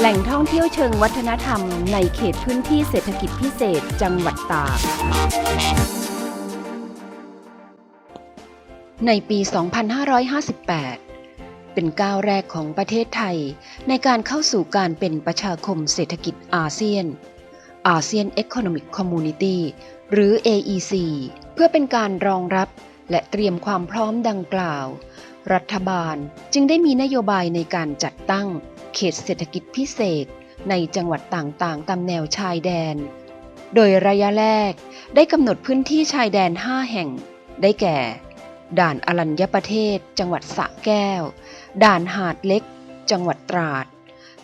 แหล่งท่องเที่ยวเชิงวัฒนธรรมในเขตพื้นที่เศรษฐกิจพิเศษจังหวัดตาก ในปี 2558 เป็นก้าวแรกของประเทศไทยในการเข้าสู่การเป็นประชาคมเศรษฐกิจอาเซียน อาเซียน Economic Community หรือ AEC เพื่อเป็นการรองรับและเตรียมความพร้อมดังกล่าว รัฐบาลจึงได้มีนโยบายในการจัดตั้ง เขตเศรษฐกิจพิเศษ ในจังหวัดต่างๆ ตามแนวชายแดน โดยระยะแรกได้กำหนดพื้นที่ชายแดน 5 แห่ง ได้แก่ ด่านอรัญญประเทศ จังหวัดสระแก้ว ด่านหาดเล็ก จังหวัดตราด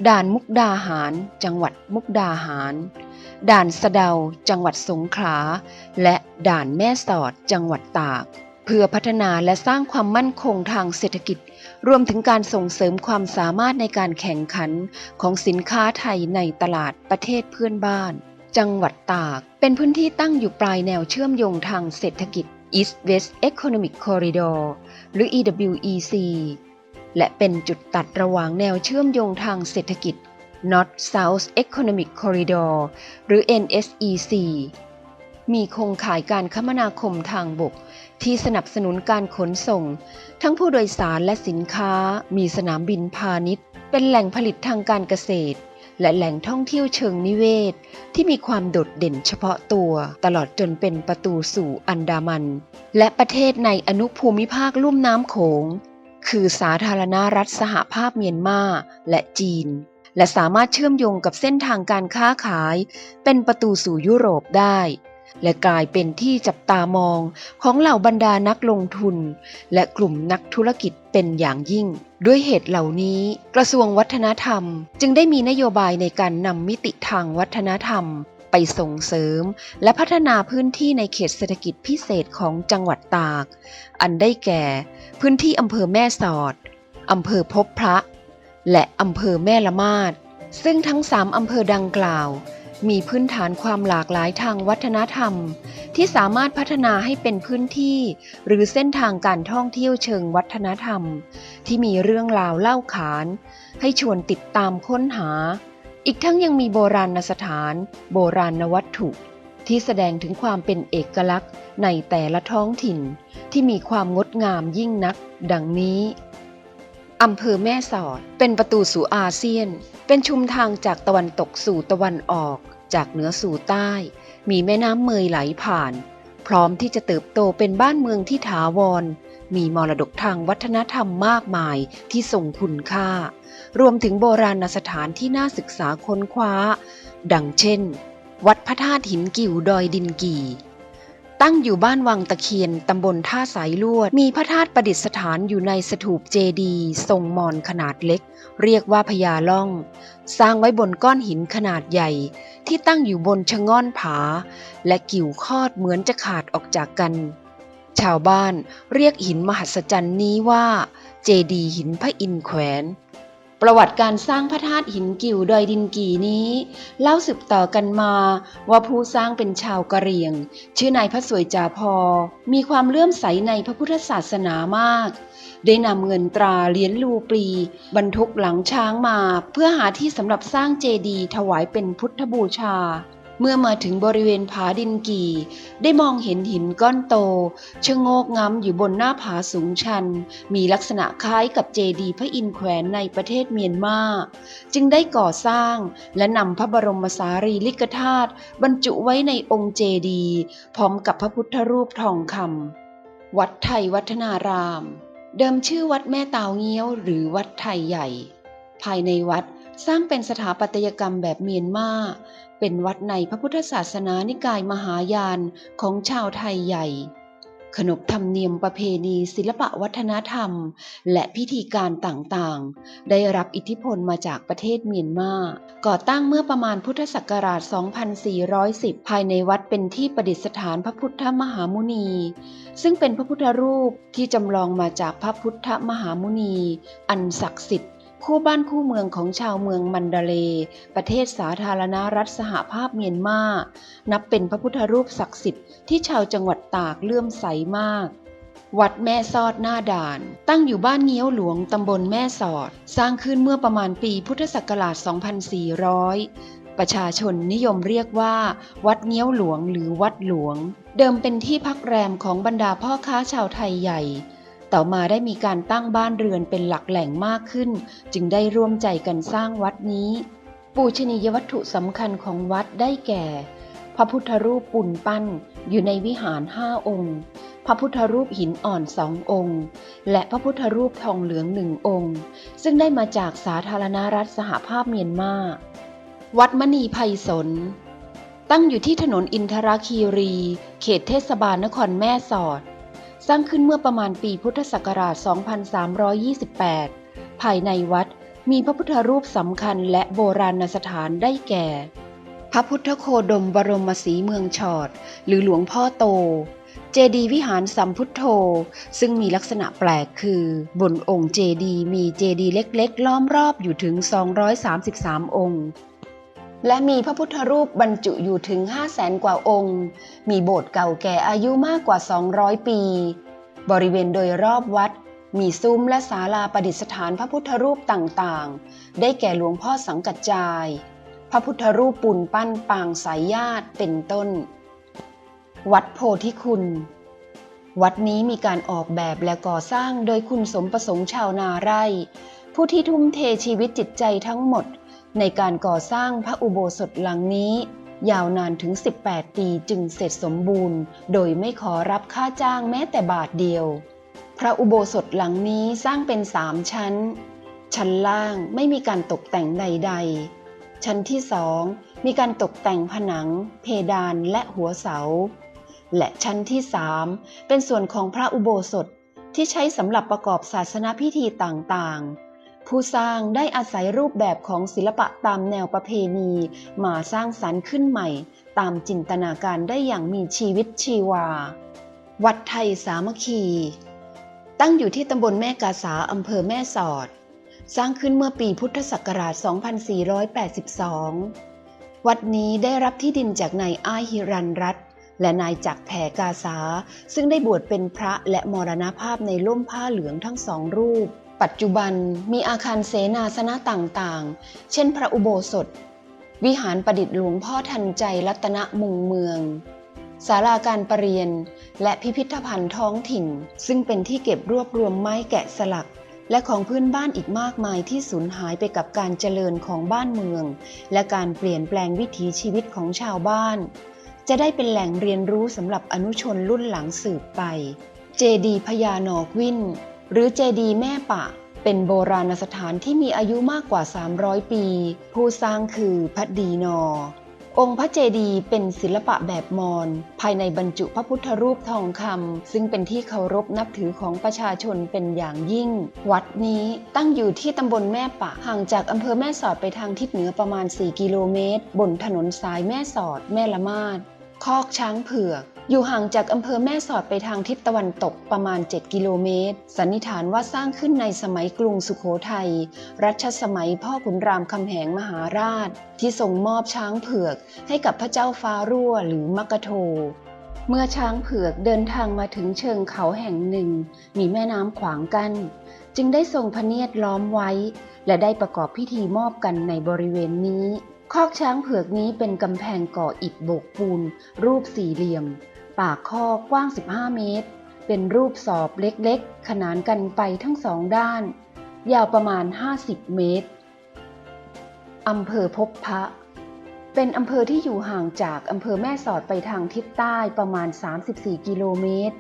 ด่านมุกดาหาร จังหวัดมุกดาหาร ด่านสะเดา จังหวัดสงขลา และด่านแม่สอด จังหวัดตาก เพื่อพัฒนาและสร้างความมั่นคงทางเศรษฐกิจ รวมถึงการส่งเสริมความสามารถในการแข่งขันของสินค้าไทยในตลาดประเทศเพื่อนบ้าน จังหวัดตาก เป็นพื้นที่ตั้งอยู่ปลายแนวเชื่อมโยงทางเศรษฐกิจ East West Economic Corridor หรือ EWEC และเป็นจุดตัดระหว่างแนวเชื่อมโยงทางเศรษฐกิจ North South Economic Corridor หรือ NSEC มีโครงข่ายการคมนาคมทางบก ที่สนับสนุนการขนส่ง ทั้งผู้โดยสารและสินค้า มีสนามบินพาณิชย์ เป็นแหล่งผลิตทางการเกษตร และแหล่งท่องเที่ยวเชิงนิเวศ ที่มีความโดดเด่นเฉพาะตัว ตลอดจนเป็นประตูสู่อันดามัน และประเทศในอนุภูมิภาคลุ่มน้ำโขง คือสาธารณรัฐสหภาพเมียนมาและจีน และสามารถเชื่อมโยงกับเส้นทางการค้าขาย เป็นประตูสู่ยุโรปได้ และกลายเป็นที่จับตามองของเหล่าบรรดานักลงทุน และกลุ่มนักธุรกิจเป็นอย่างยิ่ง ด้วยเหตุเหล่านี้ กระทรวงวัฒนธรรม จึงได้มีนโยบายในการนำมิติทางวัฒนธรรม ไปส่งเสริม และพัฒนาพื้นที่ในเขตเศรษฐกิจพิเศษของจังหวัดตาก อันได้แก่ พื้นที่อำเภอแม่สอดอำเภอพบพระ และอำเภอแม่ละมาดซึ่งทั้งสามอำเภอดังกล่าว มีพื้นฐานความหลากหลายทางวัฒนธรรม ที่สามารถพัฒนาให้เป็นพื้นที่ หรือเส้นทางการท่องเที่ยวเชิงวัฒนธรรม ที่มีเรื่องราวเล่าขาน ให้ชวนติดตามค้นหา อีกทั้งยังมีโบราณสถาน โบราณวัตถุ ที่แสดงถึงความเป็นเอกลักษณ์ในแต่ละท้องถิ่น ที่มีความงดงามยิ่งนัก ดังนี้อำเภอแม่สอด เป็นประตูสู่อาเซียน เป็นชุมทางจากตะวันตกสู่ตะวันออก จากเหนือสู่ใต้ มีแม่น้ำเมยไหลผ่าน พร้อมที่จะเติบโตเป็นบ้านเมืองที่ถาวร มีมรดกทางวัฒนธรรมมากมายที่ทรงคุณค่า รวมถึงโบราณสถานที่น่าศึกษาค้นคว้า ดังเช่น วัดพระธาตุหินกิ่วดอยดินกี่ ตั้งอยู่บ้านวังตะเคียน ตำบลท่าสายลวด มีพระธาตุประดิษฐานอยู่ในสถูปเจดีทรงมอนขนาดเล็ก เรียกว่าพญาล่อง สร้างไว้บนก้อนหินขนาดใหญ่ ที่ตั้งอยู่บนชะง่อนผา และกิ่วคอดเหมือนจะขาดออกจากกัน ชาวบ้านเรียกหินมหัศจรรย์นี้ว่า เจดีหินพระอินทร์แขวน ประวัติการสร้างพระธาตุหินกิ่วดอยดินกี่นี้ เล่าสืบต่อกันมาว่าผู้สร้างเป็นชาวกะเหรี่ยง ชื่อนายพระสวยจาพอ มีความเลื่อมใสในพระพุทธศาสนามาก ได้นำเงินตราเหรียญลูปรีบรรทุกหลังช้างมา เพื่อหาที่สำหรับสร้างเจดีย์ถวายเป็นพุทธบูชา เมื่อมาถึงบริเวณผาดินกี่ ได้มองเห็นหินก้อนโตชะโงกงำอยู่บนหน้าผาสูงชัน มีลักษณะคล้ายกับเจดีย์พระอินทร์แขวนในประเทศเมียนมา จึงได้ก่อสร้างและนำพระบรมสารีริกธาตุบรรจุไว้ในองค์เจดีย์พร้อมกับพระพุทธรูปทองคำวัดไทยวัฒนาราม เดิมชื่อวัดแม่ตาวเงี้ยว หรือวัดไทยใหญ่ ภายในวัดสร้างเป็นสถาปัตยกรรมแบบเมียนมา เป็นวัดในพระพุทธศาสนานิกายมหายานของชาวไทยใหญ่ ขนบธรรมเนียมประเพณีศิลปะวัฒนธรรม และพิธีการต่างๆ ได้รับอิทธิพลมาจากประเทศเมียนมา ก่อตั้งเมื่อประมาณพุทธศักราช 2410 ภายในวัดเป็นที่ประดิษฐานพระพุทธมหามุนี ซึ่งเป็นพระพุทธรูปที่จำลองมาจากพระพุทธมหามุนี อันศักดิ์สิทธิ์ คู่บ้านคู่เมืองของชาวเมืองมันดาเล ประเทศสาธารณรัฐสหภาพเมียนมา นับเป็นพระพุทธรูปศักดิ์สิทธิ์ที่ชาวจังหวัดตากเลื่อมใสมาก วัดแม่สอดหน้าด่าน ตั้งอยู่บ้านเงี้ยวหลวงตำบลแม่สอด สร้างขึ้นเมื่อประมาณปีพุทธศักราช 2400ประชาชนนิยมเรียกว่า วัดเงี้ยวหลวงหรือวัดหลวง เดิมเป็นที่พักแรมของบรรดาพ่อค้าชาวไทยใหญ่ ต่อมาได้มีการตั้งบ้านเรือนเป็นหลักแหล่งมากขึ้น จึงได้ร่วมใจกันสร้างวัดนี้ ปูชนียวัตถุสำคัญของวัดได้แก่ พระพุทธรูปปุ่นปั้นอยู่ในวิหารห้าองค์ พระพุทธรูปหินอ่อนสององค์ และพระพุทธรูปทองเหลืองหนึ่งองค์ ซึ่งได้มาจากสาธารณรัฐสหภาพเมียนมา วัดมณีไพศาลตั้งอยู่ที่ถนนอินทราคีรี เขตเทศบาลนครแม่สอด สร้างขึ้นเมื่อประมาณปีพุทธศักราช 2328 ภายในวัดมีพระพุทธรูปสำคัญและโบราณสถานได้แก่ พระพุทธโคดมบรมศรีเมืองชอด หรือหลวงพ่อโต เจดีวิหารสัมพุทโธ ซึ่งมีลักษณะแปลกคือ บนองค์เจดีมีเจดีเล็กๆ ล้อมรอบอยู่ถึง 233 องค์ และมีพระพุทธรูปบรรจุอยู่ถึง 5 0 0แสนกว่าองค์ มีโบสถ์เก่าแก่อายุมากกว่า 200 ปี บริเวณโดยรอบวัด มีซุ้มและศาลาประดิษฐานพระพุทธรูปต่างๆ ได้แก่หลวงพ่อสังกัจจาย พระพุทธรูปปูนปั้นปางสายญาติเป็นต้น วัดโพธิคุณ วัดนี้มีการออกแบบและก่อสร้างโดยคุณสมประสงค์ชาวนาไร่ ผู้ที่ทุ่มเทชีวิตจิตใจทั้งหมด ในการก่อสร้างพระอุโบสถหลังนี้ ยาวนานถึง 18 ปีจึงเสร็จสมบูรณ์ โดยไม่ขอรับค่าจ้างแม้แต่บาทเดียว พระอุโบสถหลังนี้สร้างเป็นสามชั้น ชั้นล่างไม่มีการตกแต่งใด ๆ ชั้นที่สองมีการตกแต่งผนัง เพดานและหัวเสา และชั้นที่สามเป็นส่วนของพระอุโบสถที่ใช้สำหรับประกอบศาสนาพิธีต่างๆ ผู้สร้างได้อาศัยรูปแบบของศิลปะตามแนวประเพณี มาสร้างสรรค์ขึ้นใหม่ ตามจินตนาการได้อย่างมีชีวิตชีวา วัดไทยสามัคคี ตั้งอยู่ที่ตำบลแม่กาสาอำเภอแม่สอด สร้างขึ้นเมื่อปีพุทธศักราช 2482 วัดนี้ได้รับที่ดินจากนายอ้ายฮิรันรัตและนายจักแผ่กาสา ซึ่งได้บวชเป็นพระและมรณภาพในล่มผ้าเหลืองทั้งสองรูป ปัจจุบันมีอาคารเสนาสนะต่างๆ เช่นพระอุโบสถ วิหารประดิษฐ์หลวงพ่อทันใจรัตนมุงเมือง ศาลาการประเรียน และพิพิธภัณฑ์ท้องถิ่น ซึ่งเป็นที่เก็บรวบรวมไม้แกะสลัก และของพื้นบ้านอีกมากมายที่สูญหายไปกับการเจริญของบ้านเมือง และการเปลี่ยนแปลงวิถีชีวิตของชาวบ้าน จะได้เป็นแหล่งเรียนรู้สำหรับอนุชนรุ่นหลังสืบไป เจดีพญานอกวิน หรือเจดีแม่ปะ เป็นโบราณสถานที่มีอายุมากกว่า 300 ปี ผู้สร้างคือพระดีนอ องค์พระเจดีย์เป็นศิลปะแบบมอญภายในบรรจุพระพุทธรูปทองคำซึ่งเป็นที่เคารพนับถือของประชาชนเป็นอย่างยิ่ง วัดนี้ตั้งอยู่ที่ตำบลแม่ปะห่างจากอำเภอแม่สอดไปทางทิศเหนือประมาณ 4 กิโลเมตร บนถนนสายแม่สอดแม่ละมาด คอกช้างเผือก อยู่ห่างจากอำเภอแม่สอดไปทางทิศตะวันตกประมาณ 7 กิโลเมตร สันนิษฐานว่าสร้างขึ้นในสมัยกรุงสุขโขทัย รัชสมัยพ่อขุนรามคำแหงมหาราช ที่ทรงมอบช้างเผือกให้กับพระเจ้าฟ้ารั่วหรือมกโท เมื่อช้างเผือกเดินทางมาถึงเชิงเขาแห่งหนึ่ง มีแม่น้ำขวางกัน้นจึงได้ทรงพระเนียดล้อมไว้ และได้ประกอบพิธีมอบกันในบริเวณนี้คอกช้างเผือกนี้เป็นกำแพงก่ออิฐโบกปูน รูปสี่เหลี่ยม ปากคอกกว้าง 15 เมตร เป็นรูปสอบเล็กๆ ขนานกันไปทั้งสองด้าน ยาวประมาณ 50 เมตรอำเภอพบพระ เป็นอำเภอที่อยู่ห่างจากอำเภอแม่สอดไปทางทิศใต้ประมาณ 34 กิโลเมตร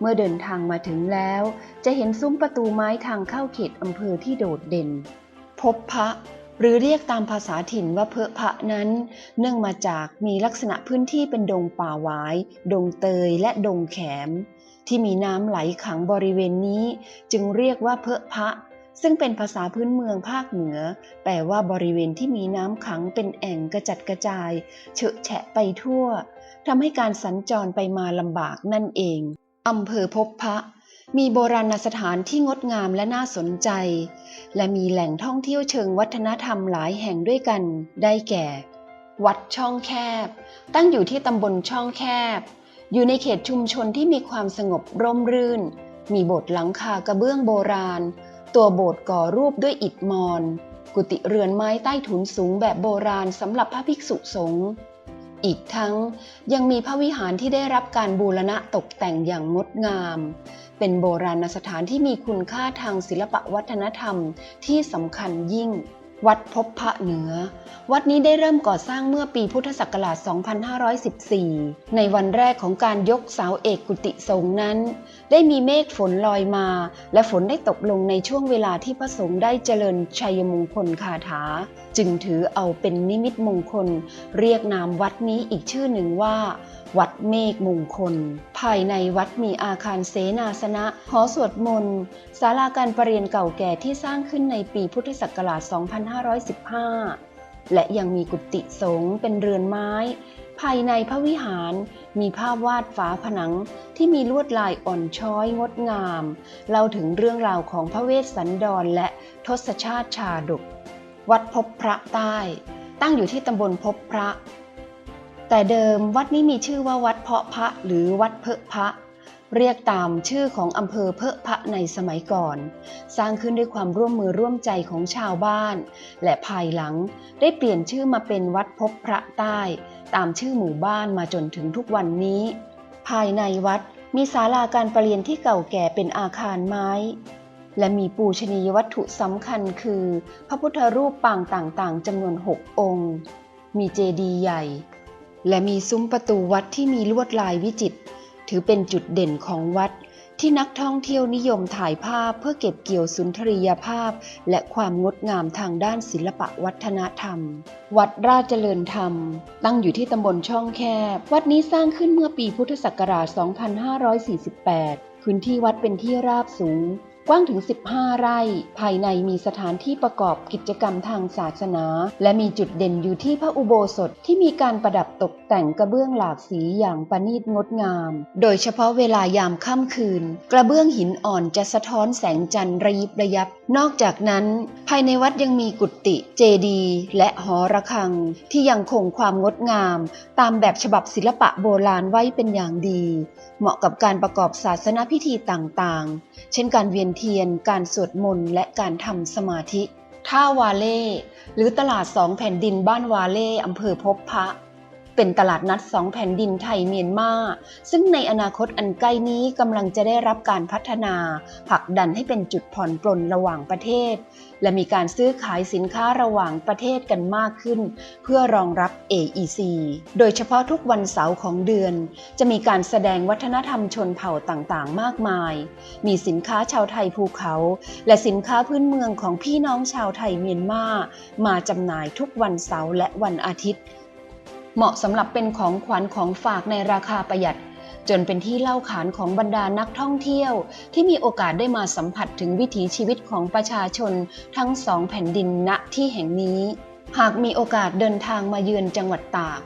เมื่อเดินทางมาถึงแล้ว จะเห็นซุ้มประตูไม้ทางเข้าเขตอำเภอที่โดดเด่น พบพระหรือเรียกตามภาษาถิ่นว่าเพอพระนั้น เนื่องมาจากมีลักษณะพื้นที่เป็นดงป่าหวาย ดงเตยและดงแขม ที่มีน้ำไหลขังบริเวณนี้ จึงเรียกว่าเพอพระ ซึ่งเป็นภาษาพื้นเมืองภาคเหนือ แปลว่าบริเวณที่มีน้ำขังเป็นแอ่งกระจัดกระจายเฉอะแฉะไปทั่วทำให้การสัญจรไปมาลำบากนั่นเองอำเภอพบพระ มีโบราณสถานที่งดงามและน่าสนใจ และมีแหล่งท่องเที่ยวเชิงวัฒนธรรมหลายแห่งด้วยกัน ได้แก่ วัดช่องแคบ ตั้งอยู่ที่ตำบลช่องแคบ อยู่ในเขตชุมชนที่มีความสงบร่มรื่น มีโบสถ์หลังคากระเบื้องโบราณ ตัวโบสถ์ก่อรูปด้วยอิฐมอนกุฏิเรือนไม้ใต้ถุนสูงแบบโบราณสำหรับพระภิกษุสงฆ์อีกทั้งยังมีพระวิหารที่ได้รับการบูรณะตกแต่งอย่างงดงาม เป็นโบราณสถานที่มีคุณค่าทางศิลปวัฒนธรรมที่สำคัญยิ่ง วัดพบพระเหนือ วัดนี้ได้เริ่มก่อสร้างเมื่อปีพุทธศักราช 2514 ในวันแรกของการยกเสาเอกกุฏิสงฆ์นั้น ได้มีเมฆฝนลอยมา และฝนได้ตกลงในช่วงเวลาที่พระสงฆ์ได้เจริญชัยมงคลคาถา จึงถือเอาเป็นนิมิตมงคล เรียกนามวัดนี้อีกชื่อหนึ่งว่า วัดเมฆมงคล ภายในวัดมีอาคารเสนาสนะ หอสวดมนต์ศาลาการประเรียนเก่าแก่ที่สร้างขึ้นในปีพุทธศักราช 2515 และยังมีกุฏิสงฆ์เป็นเรือนไม้ ภายในพระวิหารมีภาพวาดฝาผนังที่มีลวดลายอ่อนช้อยงดงาม เล่าถึงเรื่องราวของพระเวสสันดรและทศชาติชาดก วัดพบพระใต้ ตั้งอยู่ที่ตำบลพบพระ แต่เดิมวัดนี้มีชื่อว่าวัดเพาะพระหรือวัดเพะพระ เรียกตามชื่อของอำเภอเพะพระในสมัยก่อน สร้างขึ้นด้วยความร่วมมือร่วมใจของชาวบ้าน และภายหลังได้เปลี่ยนชื่อมาเป็นวัดพบพระใต้ ตามชื่อหมู่บ้านมาจนถึงทุกวันนี้ ภายในวัดมีศาลาการประเรียนที่เก่าแก่เป็นอาคารไม้ และมีปูชนียวัตถุสำคัญคือ พระพุทธรูปปางต่างๆจำนวนหกองค์ มีเจดีย์ใหญ่ และมีซุ้มประตูวัดที่มีลวดลายวิจิตรถือเป็นจุดเด่นของวัดที่นักท่องเที่ยวนิยมถ่ายภาพเพื่อเก็บเกี่ยวสุนทรียภาพ และความงดงามทางด้านศิลปะวัฒนธรรม วัดราชเจริญธรรม ตั้งอยู่ที่ตำบลช่องแคบ วัดนี้สร้างขึ้นเมื่อปีพุทธศักราช 2548 พื้นที่วัดเป็นที่ราบสูง กว้างถึง 15 ไร่ ภายในมีสถานที่ประกอบกิจกรรมทางศาสนา และมีจุดเด่นอยู่ที่พระอุโบสถที่มีการประดับตกแต่งกระเบื้องหลากสีอย่างประณีตงดงาม โดยเฉพาะเวลายามค่ำคืน กระเบื้องหินอ่อนจะสะท้อนแสงจันทร์ระยิบระยับ นอกจากนั้น ภายในวัดยังมีกุฏิเจดีย์และหอระฆัง ที่ยังคงความงดงาม ตามแบบฉบับศิลปะโบราณไว้เป็นอย่างดี เหมาะกับการประกอบศาสนพิธีต่างๆ เช่นการเวียนเทียนการสวดมนต์และการทำสมาธิ ท่าวาเล่ หรือตลาดสองแผ่นดินบ้านวาเล่อำเภอพบพระ เป็นตลาดนัดสองแผ่นดินไทยเมียนมา ซึ่งในอนาคตอันใกล้นี้กำลังจะได้รับการพัฒนาผลักดันให้เป็นจุดผ่อนปลนระหว่างประเทศ และมีการซื้อขายสินค้าระหว่างประเทศกันมากขึ้น เพื่อรองรับ AEC โดยเฉพาะทุกวันเสาร์ของเดือน จะมีการแสดงวัฒนธรรมชนเผ่าต่างๆ มากมาย มีสินค้าชาวไทยภูเขา และสินค้าพื้นเมืองของพี่น้องชาวไทยเมียนมา มาจำหน่ายทุกวันเสาร์และวันอาทิตย์ เหมาะสำหรับเป็นของขวัญของฝากในราคาประหยัด จนเป็นที่เล่าขานของบรรดานักท่องเที่ยว ที่มีโอกาสได้มาสัมผัสถึงวิถีชีวิตของประชาชนทั้งสองแผ่นดินณที่แห่งนี้ หากมีโอกาสเดินทางมาเยือนจังหวัดตาก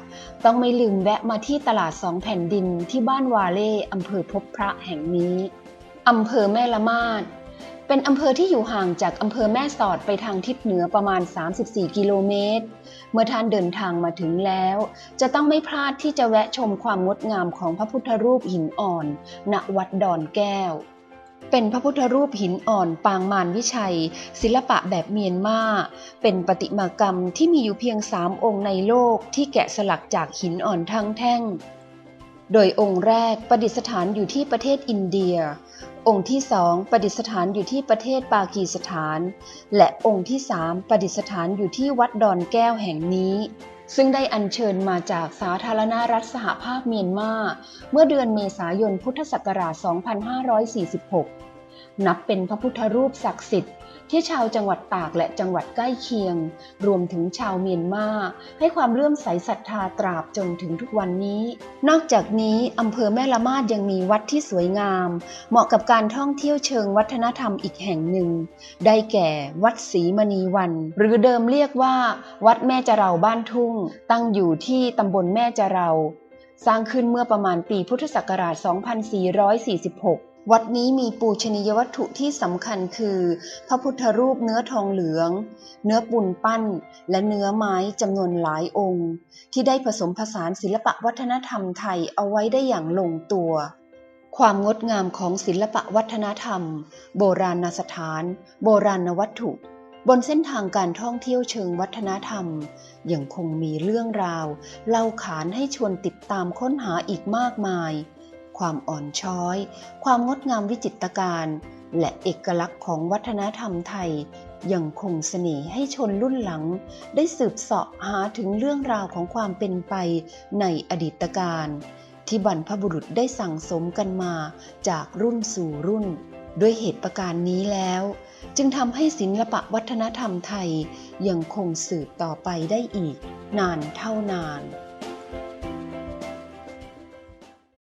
ต้องไม่ลืมแวะมาที่ตลาดสองแผ่นดินที่บ้านวาเล่อำเภอพบพระแห่งนี้อำเภอแม่ละมาด เป็นอำเภอที่อยู่ห่างจากอำเภอแม่สอดไปทางทิศเหนือประมาณ 34 กิโลเมตร เมื่อท่านเดินทางมาถึงแล้ว จะต้องไม่พลาดที่จะแวะชมความงดงามของพระพุทธรูปหินอ่อน ณ วัดดอนแก้ว เป็นพระพุทธรูปหินอ่อนปางมารวิชัย ศิลปะแบบเมียนมา เป็นประติมากรรมที่มีอยู่เพียงสามองค์ในโลกที่แกะสลักจากหินอ่อนทั้งแท่ง โดยองค์แรกประดิษฐานอยู่ที่ประเทศอินเดีย องค์ที่สองประดิษฐานอยู่ที่ประเทศปากีสถาน และองค์ที่สามประดิษฐานอยู่ที่วัดดอนแก้วแห่งนี้ ซึ่งได้อัญเชิญมาจากสาธารณรัฐสหภาพเมียนมา เมื่อเดือนเมษายนพุทธศักราช 2546 นับเป็นพระพุทธรูปศักดิ์สิทธิ์ที่ชาวจังหวัดตากและจังหวัดใกล้เคียง รวมถึงชาวเมียนมาให้ความเลื่อมใสศรัทธาตราบจนถึงทุกวันนี้ นอกจากนี้อำเภอแม่ละมาดยังมีวัดที่สวยงาม เหมาะกับการท่องเที่ยวเชิงวัฒนธรรมอีกแห่งหนึ่ง ได้แก่วัดศรีมณีวัน หรือเดิมเรียกว่า วัดแม่จะเราบ้านทุ่ง ตั้งอยู่ที่ตำบลแม่จะเรา สร้างขึ้นเมื่อประมาณปีพุทธศักราช 2446 วัดนี้มีปูชนียวัตถุที่สำคัญคือ พระพุทธรูปเนื้อทองเหลือง เนื้อปูนปั้น และเนื้อไม้จำนวนหลายองค์ ที่ได้ผสมผสานศิลปะวัฒนธรรมไทยเอาไว้ได้อย่างลงตัวคความงดงามของศิลปะวัฒนธรรม โบราณสถาน โบราณวัตถุ บนเส้นทางการท่องเที่ยวเชิงวัฒนธรรม ยังคงมีเรื่องราว เล่าขานให้ชวนติดตามค้นหาอีกมากมาย ความอ่อนช้อย ความงดงามวิจิตรการ และเอกลักษณ์ของวัฒนธรรมไทย ยังคงเสน่ห์ให้ชนรุ่นหลัง ได้สืบเสาะหาถึงเรื่องราวของความเป็นไปในอดีตการที่บรรพบุรุษได้สั่งสมกันมาจากรุ่นสู่รุ่น ด้วยเหตุประการนี้แล้ว จึงทำให้ศิลปะวัฒนธรรมไทยยังคงสืบต่อไปได้อีก นานเท่านาน